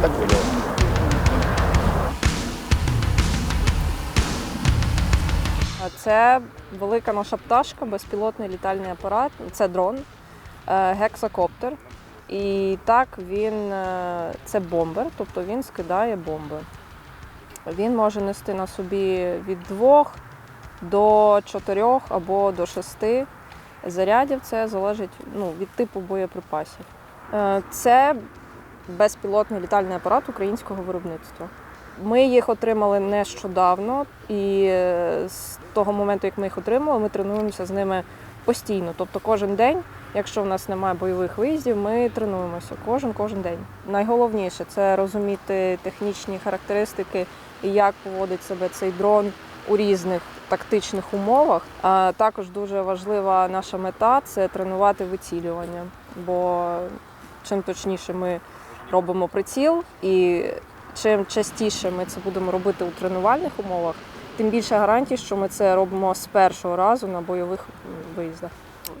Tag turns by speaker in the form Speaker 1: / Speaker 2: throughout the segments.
Speaker 1: так.
Speaker 2: А Це велика наша пташка, безпілотний літальний апарат. Це дрон, е, гексакоптер. І так він е, це бомбер, тобто він скидає бомби. Він може нести на собі від двох до чотирьох або до шести зарядів. Це залежить ну, від типу боєприпасів. Е, Це безпілотний літальний апарат українського виробництва. Ми їх отримали нещодавно, і е, з того моменту, як ми їх отримали, ми тренуємося з ними постійно. Тобто кожен день, якщо в нас немає бойових виїздів, ми тренуємося кожен кожен день. Найголовніше це розуміти технічні характеристики і як поводить себе цей дрон у різних тактичних умовах. А також дуже важлива наша мета це тренувати вицілювання. Бо чим точніше ми робимо приціл і чим частіше ми це будемо робити у тренувальних умовах, тим більше гарантій, що ми це робимо з першого разу на бойових виїздах.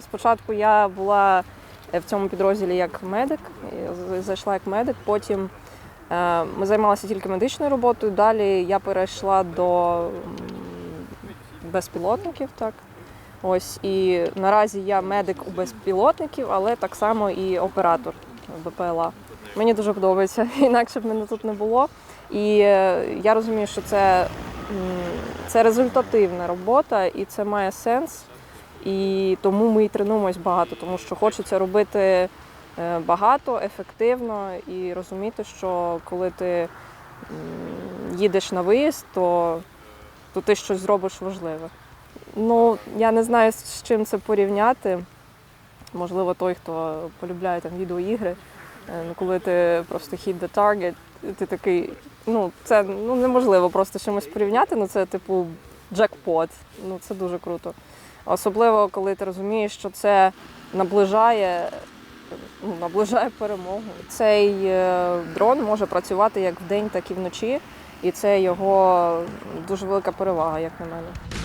Speaker 2: Спочатку я була е, в цьому підрозділі як медик, я зайшла як медик, потім е, ми займалися тільки медичною роботою. Далі я перейшла до безпілотників. Так. Ось і наразі я медик у безпілотників, але так само і оператор БПЛА. Мені дуже подобається, інакше б мене тут не було. І е, я розумію, що це, це результативна робота і це має сенс. І тому ми і тренуємось багато, тому що хочеться робити е, багато, ефективно і розуміти, що коли ти їдеш на виїзд, то, то ти щось зробиш важливе. Ну, я не знаю, з чим це порівняти. Можливо, той, хто полюбляє там відеоігри, ну, коли ти просто hit the target, ти такий, ну це ну, неможливо просто чимось порівняти, ну це типу джекпот. Ну це дуже круто. Особливо, коли ти розумієш, що це наближає, ну, наближає перемогу. Цей е, дрон може працювати як вдень, так і вночі, і це його дуже велика перевага, як на мене.